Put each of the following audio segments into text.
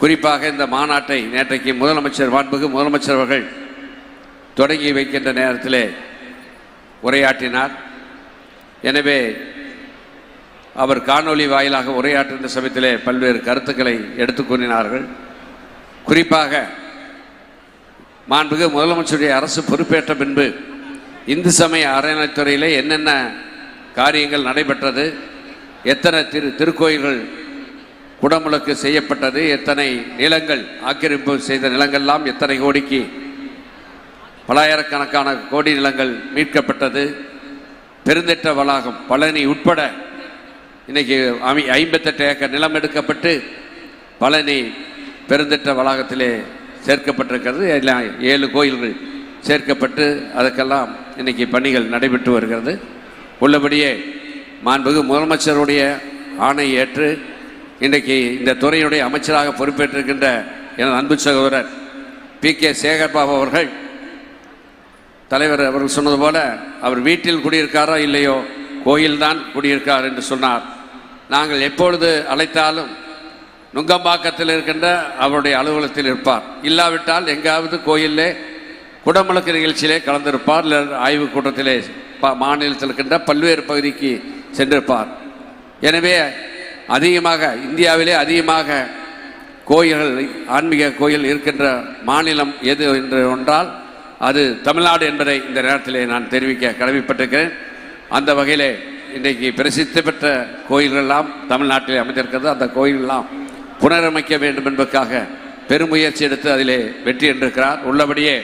குறிப்பாக இந்த மாநாட்டை நேற்றைக்கு முதலமைச்சர் மாண்புக்கு முதலமைச்சர் அவர்கள் தொடங்கி வைக்கின்ற நேரத்திலே உரையாற்றினார். எனவே அவர் காணொளி வாயிலாக உரையாற்றுகின்ற சமயத்திலே பல்வேறு கருத்துக்களை எடுத்துக்கொண்டினார்கள் குறிப்பாக மாண்புகு முதலமைச்சருடைய அரசு பொறுப்பேற்ற பின்பு இந்து சமய அறநிலைத்துறையிலே என்னென்ன காரியங்கள் நடைபெற்றது எத்தனை திரு திருக்கோயில்கள் குடமுழுக்கு செய்யப்பட்டது எத்தனை நிலங்கள்? ஆக்கிரமிப்பு செய்த நிலங்கள்லாம் எத்தனை கோடிக்கு? பலாயிரக்கணக்கான கோடி நிலங்கள் மீட்கப்பட்டது. பெருந்திட்ட வளாகம் பழனி உட்பட இன்னைக்கு அமை ஐம்பத்தெட்டு ஏக்கர் நிலம் எடுக்கப்பட்டு பழனி பெருந்திட்ட வளாகத்திலே சேர்க்கப்பட்டிருக்கிறது. எல்லாம் ஏழு கோயில்கள் சேர்க்கப்பட்டு அதற்கெல்லாம் இன்னைக்கு பணிகள் நடைபெற்று வருகிறது. உள்ளபடியே மாண்புகு முதலமைச்சருடைய ஆணை ஏற்று இன்றைக்கு இந்த துறையுடைய அமைச்சராக பொறுப்பேற்றிருக்கின்ற எனது அன்பு சகோதரர் பி கே சேகர்பாபு அவர்கள். தலைவர் அவர்கள் சொன்னது போல அவர் வீட்டில் குடியிருக்காரோ இல்லையோ கோயில்தான் குடியிருக்கார் என்று சொன்னார். நாங்கள் எப்பொழுது அழைத்தாலும் நுங்கம்பாக்கத்தில் இருக்கின்ற அவருடைய அலுவலகத்தில் இருப்பார். இல்லாவிட்டால் எங்காவது கோயிலே குடமுழக்கு நிகழ்ச்சியிலே கலந்திருப்பார். இல்லை ஆய்வு கூட்டத்திலே மாநிலத்தில் இருக்கின்ற பல்வேறு பகுதிக்கு சென்றிருப்பார். எனவே அதிகமாக இந்தியாவிலே அதிகமாக கோயில்கள் ஆன்மீக கோயில் இருக்கின்ற மாநிலம் எது என்று ஒன்றால் அது தமிழ்நாடு என்பதை இந்த நேரத்திலே நான் தெரிவிக்க கடமைப்பட்டிருக்கிறேன். அந்த வகையிலே இன்றைக்கு பிரசித்தி பெற்ற கோயில்கள்லாம் தமிழ்நாட்டிலே அமைந்திருக்கிறது. அந்த கோயிலெல்லாம் புனரமைக்க வேண்டும் என்பதற்காக பெருமுயற்சி எடுத்து அதிலே வெற்றி என்றிருக்கிறார். உள்ளபடியே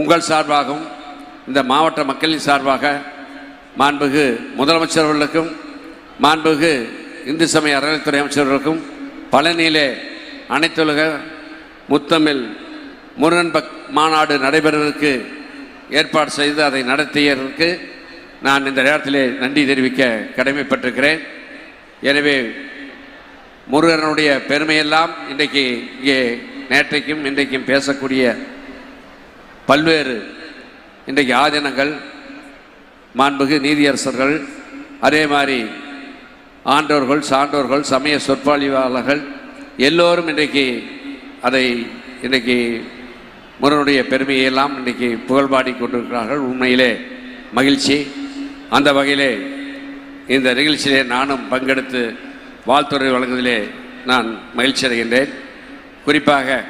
உங்கள் சார்பாகவும் இந்த மாவட்ட மக்களின் சார்பாக மாண்புகு முதலமைச்சர்களுக்கும் அவர்களுக்கும் மாண்புகு இந்து சமய அறநிலைத்துறை அமைச்சர்களுக்கும் பழனியிலே அனைத்துலக முத்தமிழ் முருகன் பக் மாநாடு நடைபெறுவதற்கு ஏற்பாடு செய்து அதை நடத்தியதற்கு நான் இந்த நேரத்திலே நன்றி தெரிவிக்க கடமைப்பட்டிருக்கிறேன். எனவே முருகனுடைய பெருமையெல்லாம் இன்றைக்கு இங்கே நேற்றைக்கும் இன்றைக்கும் பேசக்கூடிய பல்வேறு இன்றைக்கு ஆதீனங்கள் மாண்புகு நீதியரசர்கள் அதே மாதிரி ஆண்டோர்கள் சான்றோர்கள் சமய சொற்பொழிவாளர்கள் எல்லோரும் இன்றைக்கு அதை இன்றைக்கு முருகனுடைய பெருமையெல்லாம் இன்றைக்கு புகழ்பாடி கொண்டிருக்கிறார்கள். உண்மையிலே மகிழ்ச்சி. அந்த வகையிலே இந்த நிகழ்ச்சியிலே நானும் பங்கெடுத்து வாழ்த்துறை வழங்குவதிலே நான் மகிழ்ச்சி அடைகின்றேன் குறிப்பாக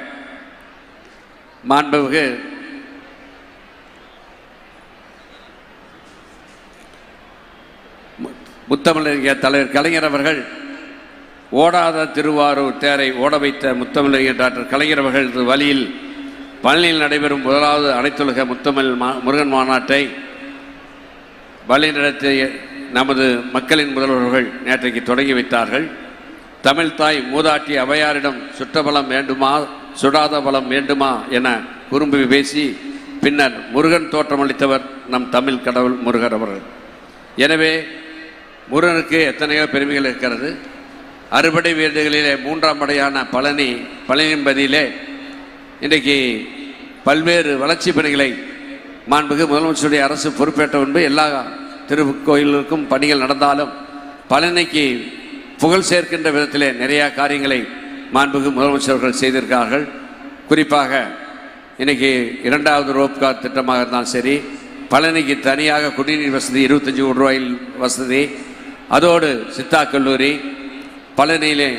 மாண்புமிகு முத்தமிழறிஞர் தலைவர் கலைஞர் அவர்கள் ஓடாத திருவாரூர் தேரை ஓட வைத்த முத்தமிழறிஞர் டாக்டர் கலைஞர் அவர்கள் வழியில் பழனியில் நடைபெறும் முதலாவது அனைத்துலக முத்தமிழ் மா முருகன் மாநாட்டை வழிநடத்திய நமது மக்களின் முதல்வர்கள் நேற்றைக்கு தொடங்கி வைத்தார்கள். தமிழ் தாய் மூதாட்டி அவையாரிடம் சுற்றபலம் வேண்டுமா சுடாத பலம் வேண்டுமா என குறும்பு பேசி பின்னர் முருகன் தோற்றமளித்தவர் நம் தமிழ் கடவுள் முருகர் அவர்கள். எனவே முருகனுக்கு எத்தனையோ பெருமைகள் இருக்கிறது. அறுபடை வீடுகளிலே மூன்றாம் படையான பழனி பழனிம்பதியிலே இன்றைக்கு பல்வேறு வளர்ச்சி பணிகளை மாண்புகு முதலமைச்சருடைய அரசு பொறுப்பேற்ற முன்பு எல்லா திருக்கோயிலுக்கும் பணிகள் நடந்தாலும் பழனிக்கு புகழ் சேர்க்கின்ற விதத்திலே நிறையா காரியங்களை மாண்புகு முதலமைச்சர்கள் செய்திருக்கிறார்கள். குறிப்பாக இன்றைக்கி இரண்டாவது ரோப்கார் திட்டமாக இருந்தாலும் சரி பழனிக்கு தனியாக குடிநீர் வசதி இருபத்தஞ்சி கோடி ரூபாயில் வசதி அதோடு சித்தா கல்லூரி பழனியிலே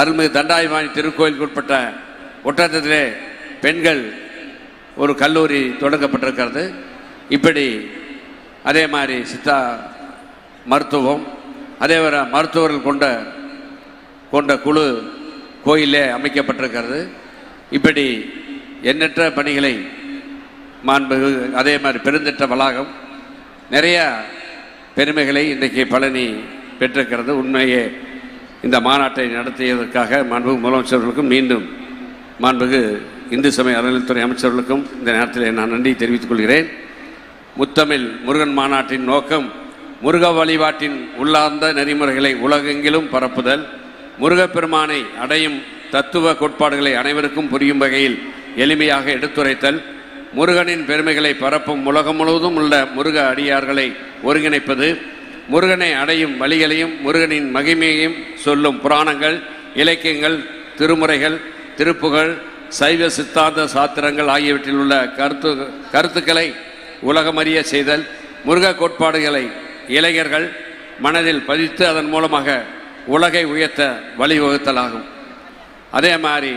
அருள்மிகு தண்டாயுமானி திருக்கோயிலுக்கு உட்பட்ட ஒட்டத்திலே பெண்கள் ஒரு கல்லூரி தொடங்கப்பட்டிருக்கிறது. இப்படி அதே மாதிரி சித்தா மருத்துவம் அதே வர மருத்துவர்கள் கொண்ட கொண்ட குழு கோயிலே அமைக்கப்பட்டிருக்கிறது. இப்படி எண்ணற்ற பணிகளை மாண்பு அதே மாதிரி பெருந்திட்ட வளாகம் நிறையா பெருமைகளை இன்றைக்கு பழனி பெற்றிருக்கிறது. உண்மையே இந்த மாநாட்டை நடத்தியதற்காக மாண்புகு முதலமைச்சர்களுக்கும் மீண்டும் மாண்புகு இந்து சமய அறநிலைத்துறை அமைச்சர்களுக்கும் இந்த நேரத்தில் நான் நன்றி தெரிவித்துக் கொள்கிறேன். முத்தமிழ் முருகன் மாநாட்டின் நோக்கம் முருக வழிபாட்டின் உள்ளார்ந்த நெறிமுறைகளை உலகெங்கிலும் பரப்புதல் முருகப்பெருமானை அடையும் தத்துவ கோட்பாடுகளை அனைவருக்கும் புரியும் வகையில் எளிமையாக எடுத்துரைத்தல் முருகனின் பெருமைகளை பரப்பும் உலகம் முழுவதும் உள்ள முருக அடியார்களை ஒருங்கிணைப்பது முருகனை அடையும் வழிகளையும் முருகனின் மகிமையையும் சொல்லும் புராணங்கள் இலக்கியங்கள் திருமுறைகள் திருப்புகள் சைவ சித்தாந்த சாத்திரங்கள் ஆகியவற்றில் உள்ள கருத்து கருத்துக்களை உலகமறிய செய்தல் முருக கோட்பாடுகளை இளைஞர்கள் மனதில் பதித்து அதன் மூலமாக உலகை உயர்த்த வழிவகுத்தலாகும். அதே மாதிரி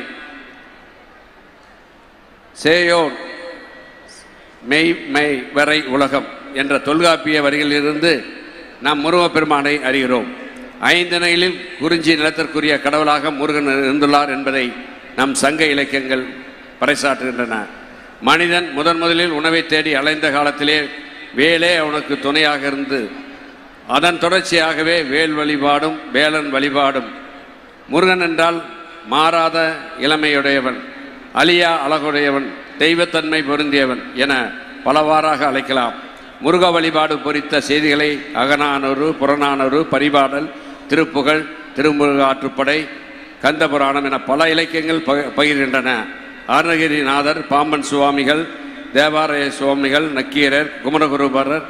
சேயோன் மெய் மெய் வரை உலகம் என்ற தொல்காப்பிய வரிகளிலிருந்து நாம் முருகப்பெருமானை அறிகிறோம். ஐந்தணையிலில் குறிஞ்சி நிலத்திற்குரிய கடவுளாக முருகன் இருந்துள்ளார் என்பதை நம் சங்க இலக்கியங்கள் பறைசாற்றுகின்றன. மனிதன் முதன் முதலில் உணவை தேடி அலைந்த காலத்திலே வேலே அவனுக்கு துணையாக இருந்து அதன் தொடர்ச்சியாகவே வேல் வழிபாடும் வேலன் வழிபாடும். முருகன் என்றால் மாறாத இளமையுடையவன் அழியா அழகுடையவன் தெய்வத்தன்மை பொருந்தியவன் என பலவாறாக அழைக்கலாம். முருக வழிபாடு பொறித்த செய்திகளை அகநானூறு புறநானூறு பரிபாடல் திருப்புகழ் திருமுருக ஆற்றுப்படை கந்தபுராணம் என பல இலக்கியங்கள் பகிர்கின்றன. அருணகிரிநாதர் பாம்பன் சுவாமிகள் தேவாலய சுவாமிகள் நக்கீரர் குமரகுருபரர்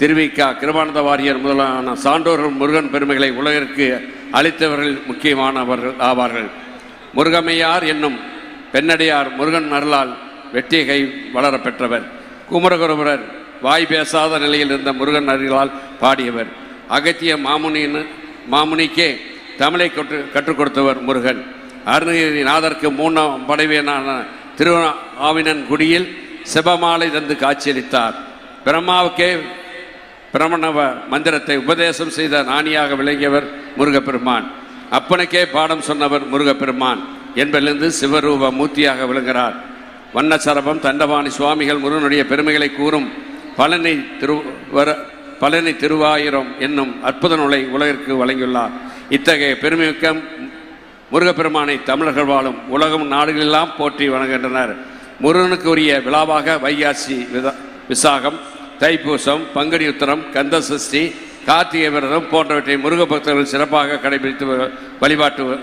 திருவிக்கா கிருபானந்த வாரியர் முதலான சான்றோர்கள் முருகன் பெருமைகளை உலகிற்கு அளித்தவர்கள் முக்கியமானவர்கள் ஆவார்கள். முருகமையார் என்னும் பெண்ணடியார் முருகன் அருளால் வெற்றிய கை வளர பெற்றவர் குமரகுருபரர் வாய் பேசாத நிலையில் இருந்த முருகன் அருளால் பாடியவர். அகத்திய மாமுனின்னு மாமுனிக்கே தமிழை கற்று கற்றுக் கொடுத்தவர் முருகன். அருணகிரிநாதருக்கு மூணாம் படைவீனான திரு ஆவினன் குடியில் சிவமாலை தந்து காட்சியளித்தார். பிரம்மாவுக்கே பிரமணவ மந்திரத்தை உபதேசம் செய்த நாணியாக விளங்கியவர் முருகப்பெருமான். அப்பனுக்கே பாடம் சொன்னவர் முருகப்பெருமான். என்பதிலிருந்து சிவரூப மூர்த்தியாக விளங்குகிறார். வண்ணசரபம் தண்டபாணி சுவாமிகள் முருகனுடைய பெருமைகளை கூறும் பழனி திரு வர பழனி திருவாயிரம் என்னும் அற்புத நூலை உலகிற்கு வழங்கியுள்ளார். இத்தகைய பெருமைமிக்க முருகப்பெருமானை தமிழர்கள் வாழும் உலகம் நாடுகளெல்லாம் போற்றி வணங்குகின்றனர். முருகனுக்கு உரிய விழாவாக வைகாசி வித- விசாகம் தைப்பூசம் பங்குனி உத்தரம் கந்த சஷ்டி கார்த்திகை விரதம் போன்றவற்றை முருக பக்தர்கள் சிறப்பாக கடைபிடித்து வ- வழிபாட்டு வ-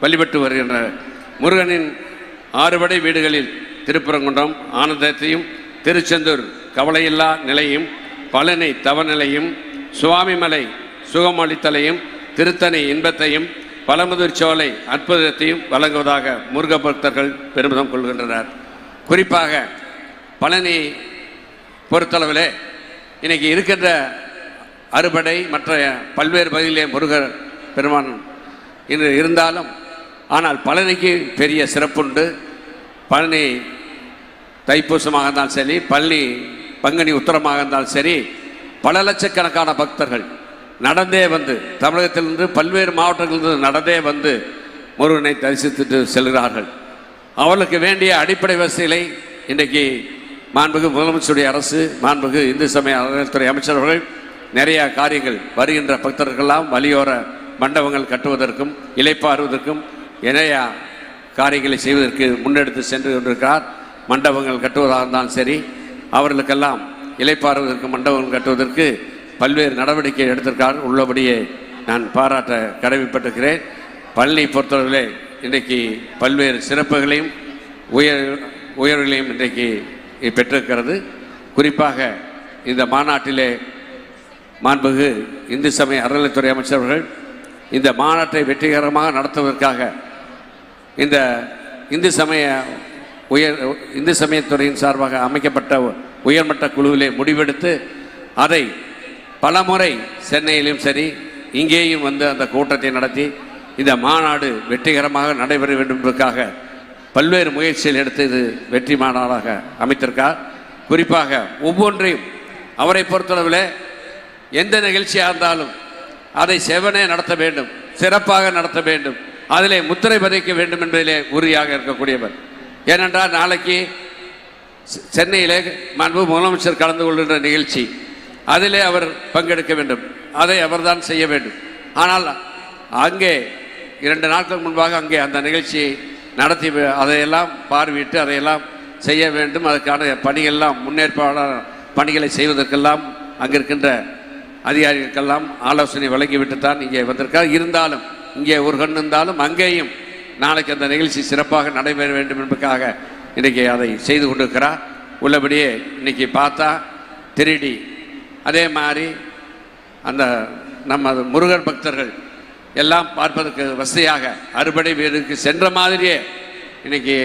வழிபட்டு வருகின்றனர். முருகனின் ஆறுபடை வீடுகளில் திருப்பரங்குன்றம் ஆனந்தத்தையும் திருச்செந்தூர் கவலையில்லா நிலையும் பழனி தவநிலையும் சுவாமிமலை சுகமளித்தலையும் திருத்தணி இன்பத்தையும் பழமுதிர் சோலை அற்புதத்தையும் வழங்குவதாக முருக பக்தர்கள் பெருமிதம் கொள்கின்றனர். குறிப்பாக பழனி பொறுத்தளவிலே இன்றைக்கி இருக்கின்ற அறுபடை மற்ற பல்வேறு பகுதியிலே முருகர் பெருமான் இன்று இருந்தாலும் ஆனால் பழனிக்கு பெரிய சிறப்புண்டு. பழனி தைப்பூசமாக இருந்தாலும் சரி பழனி பங்குனி உத்தரமாக இருந்தாலும் சரி பல லட்சக்கணக்கான பக்தர்கள் நடந்தே வந்து தமிழகத்திலிருந்து பல்வேறு மாவட்டங்களிலிருந்து நடந்தே வந்து முருகனை தரிசித்துட்டு செல்கிறார்கள். அவர்களுக்கு வேண்டிய அடிப்படை வசதிகளை இன்றைக்கு மாண்புகு முதலமைச்சருடைய அரசு மாண்புகு இந்து சமய அறநிலைத்துறை அமைச்சர்கள் நிறையா நிறைய காரியங்கள் வருகின்ற பக்தர்களெல்லாம் வலியோர மண்டபங்கள் கட்டுவதற்கும் இலைப்பாறுவதற்கும் நிறைய காரியங்களை செய்வதற்கு முன்னெடுத்து சென்று கொண்டிருக்கிறார். மண்டபங்கள் கட்டுவதாக இருந்தாலும் சரி அவர்களுக்கெல்லாம் இலைப்பாறுவதற்கு மண்டபங்கள் கட்டுவதற்கு பல்வேறு நடவடிக்கை எடுத்திருக்கார் உள்ளபடியே நான் பாராட்ட கடமைப்பட்டிருக்கிறேன். பழனி பொறுத்தவரையிலே இன்றைக்கு பல்வேறு சிறப்புகளையும் உயர் உயர்வுகளையும் இன்றைக்கு பெற்றிருக்கிறது. குறிப்பாக இந்த மாநாட்டிலே மாண்புகு இந்து சமய அறநிலைத்துறை அமைச்சர்கள் இந்த மாநாட்டை வெற்றிகரமாக நடத்துவதற்காக இந்த இந்து சமய உயர் இந்து சமயத்துறையின் சார்பாக அமைக்கப்பட்ட உயர்மட்ட குழுவிலே முடிவெடுத்து அதை பலமுறை சென்னையிலும் சரி இங்கேயும் வந்து அந்த கூட்டத்தை நடத்தி இந்த மாநாடு வெற்றிகரமாக நடைபெற வேண்டும் என்பதற்காக பல்வேறு முயற்சிகள் எடுத்து இது வெற்றி மாநாடாக அமைத்திருக்கார். குறிப்பாக ஒவ்வொன்றையும் அவரை பொறுத்தளவில் எந்த நிகழ்ச்சியாக இருந்தாலும் அதை செவனே நடத்த வேண்டும் சிறப்பாக நடத்த வேண்டும். அதிலே முத்திரை பதிக்க வேண்டும் என்பதிலே உறுதியாக இருக்கக்கூடியவர். ஏனென்றால் நாளைக்கு செ- சென்னையிலே மாண்பு முதலமைச்சர் கலந்து கொள்கின்ற நிகழ்ச்சி. அதிலே அவர் பங்கெடுக்க வேண்டும். அதை அவர்தான் செய்ய வேண்டும். ஆனால் அங்கே இரண்டு நாட்கள் முன்பாக அங்கே அந்த நிகழ்ச்சியை நடத்தி வி- அதையெல்லாம் பார்வையிட்டு அதையெல்லாம் செய்ய வேண்டும். அதற்கான பணிகள்லாம் முன்னேற்பாடான பணிகளை செய்வதற்கெல்லாம் அங்கே இருக்கின்ற அதிகாரிகளுக்கெல்லாம் ஆலோசனை வழங்கிவிட்டு தான் இங்கே வந்திருக்கார் இருந்தாலும் இங்கே ஒரு கண் இருந்தாலும் அங்கேயும் நாளைக்கு அந்த நிகழ்ச்சி சிறப்பாக நடைபெற வேண்டும் என்பதற்காக இன்றைக்கி அதை செய்து கொண்டிருக்கிறார். உள்ளபடியே இன்னைக்கு பார்த்தா திருடி. அதே மாதிரி அந்த நம்ம முருகர் பக்தர்கள் எல்லாம் பார்ப்பதற்கு வசதியாக அறுபடை வீடுக்கு சென்ற மாதிரியே இன்னைக்கு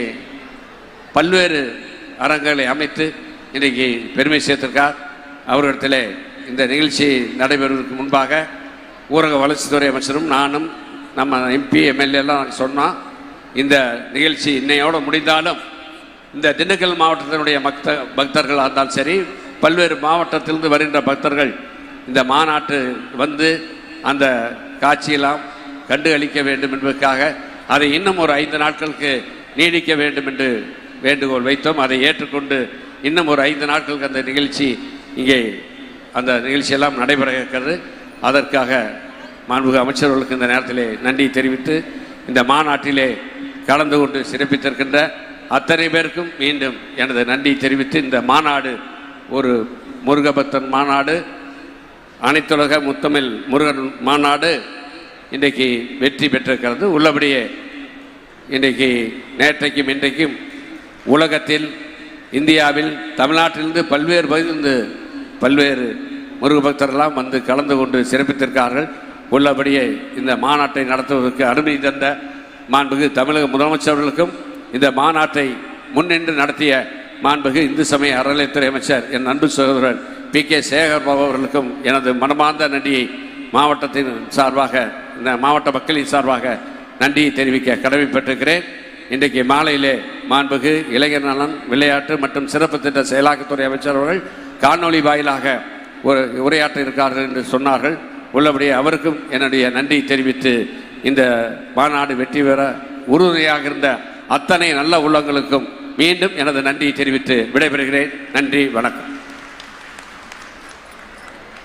பல்வேறு அரங்குகளை அமைத்து இன்றைக்கி பெருமை சேர்த்திருக்கார். அவரிடத்தில் இந்த நிகழ்ச்சி நடைபெறுவதற்கு முன்பாக ஊரக வளர்ச்சித்துறை அமைச்சரும் நானும் நம்ம எம்பி எம்எல்ஏ எல்லாம் இந்த நிகழ்ச்சி இன்னையோடு முடிந்தாலும் இந்த திண்டுக்கல் மாவட்டத்தினுடைய மக்த பக்தர்களாக இருந்தாலும் சரி பல்வேறு மாவட்டத்திலிருந்து வருகின்ற பக்தர்கள் இந்த மாநாட்டு வந்து அந்த காட்சியெல்லாம் கண்டு அளிக்க வேண்டும் என்பதற்காக அதை இன்னும் ஒரு ஐந்து நாட்களுக்கு நீடிக்க வேண்டும் என்று வேண்டுகோள் வைத்தோம். அதை ஏற்றுக்கொண்டு இன்னும் ஒரு ஐந்து நாட்களுக்கு அந்த நிகழ்ச்சி இங்கே அந்த நிகழ்ச்சியெல்லாம் நடைபெற இருக்கிறது. அதற்காக மாண்புமிகு அமைச்சர்களுக்கு இந்த நேரத்திலே நன்றி தெரிவித்து இந்த மாநாட்டிலே கலந்து கொண்டு சிறப்பித்திருக்கின்ற அத்தனை பேருக்கும் மீண்டும் எனது நன்றி தெரிவித்து இந்த மாநாடு ஒரு முருகபக்தன் மாநாடு அனைத்துலக முத்தமிழ் முருகன் மாநாடு இன்றைக்கு வெற்றி பெற்றிருக்கிறது. உள்ளபடியே இன்றைக்கு நேற்றைக்கும் இன்றைக்கும் உலகத்தில் இந்தியாவில் தமிழ்நாட்டிலிருந்து பல்வேறு பகுதியிலிருந்து பல்வேறு முருகபக்தர்கள்லாம் வந்து கலந்து கொண்டு சிறப்பித்திருக்கார்கள் உள்ளபடியே இந்த மாநாட்டை நடத்துவதற்கு அனுமதி தந்த மாண்புகு தமிழக முதலமைச்சர்களுக்கும் இந்த மாநாட்டை முன்னின்று நடத்திய மாண்புகு இந்து சமய அறநிலையத்துறை அமைச்சர் என் அன்பு சகோதரர் பி கே சேகர் பாபு அவர்களுக்கும் எனது மனமார்ந்த நன்றியை மாவட்டத்தின் சார்பாக இந்த மாவட்ட மக்களின் சார்பாக நன்றியை தெரிவிக்க கடமைப்பட்டிருக்கிறேன். இன்றைக்கு மாலையிலே மாண்புகு இளைஞர் நலன் விளையாட்டு மற்றும் சிறப்பு திட்ட செயலாக்கத்துறை அமைச்சர் அவர்கள் காணொளி வாயிலாக ஒரு உரையாற்ற இருக்கிறார்கள் என்று சொன்னார்கள். உள்ளபடியே அவருக்கும் என்னுடைய நன்றி தெரிவித்து இந்த மாநாடு வெற்றி பெற உறுதுணையாக இருந்த அத்தனை நல்ல உள்ளங்களுக்கும் மீண்டும் எனது நன்றியை தெரிவித்து விடைபெறுகிறேன். நன்றி வணக்கம்.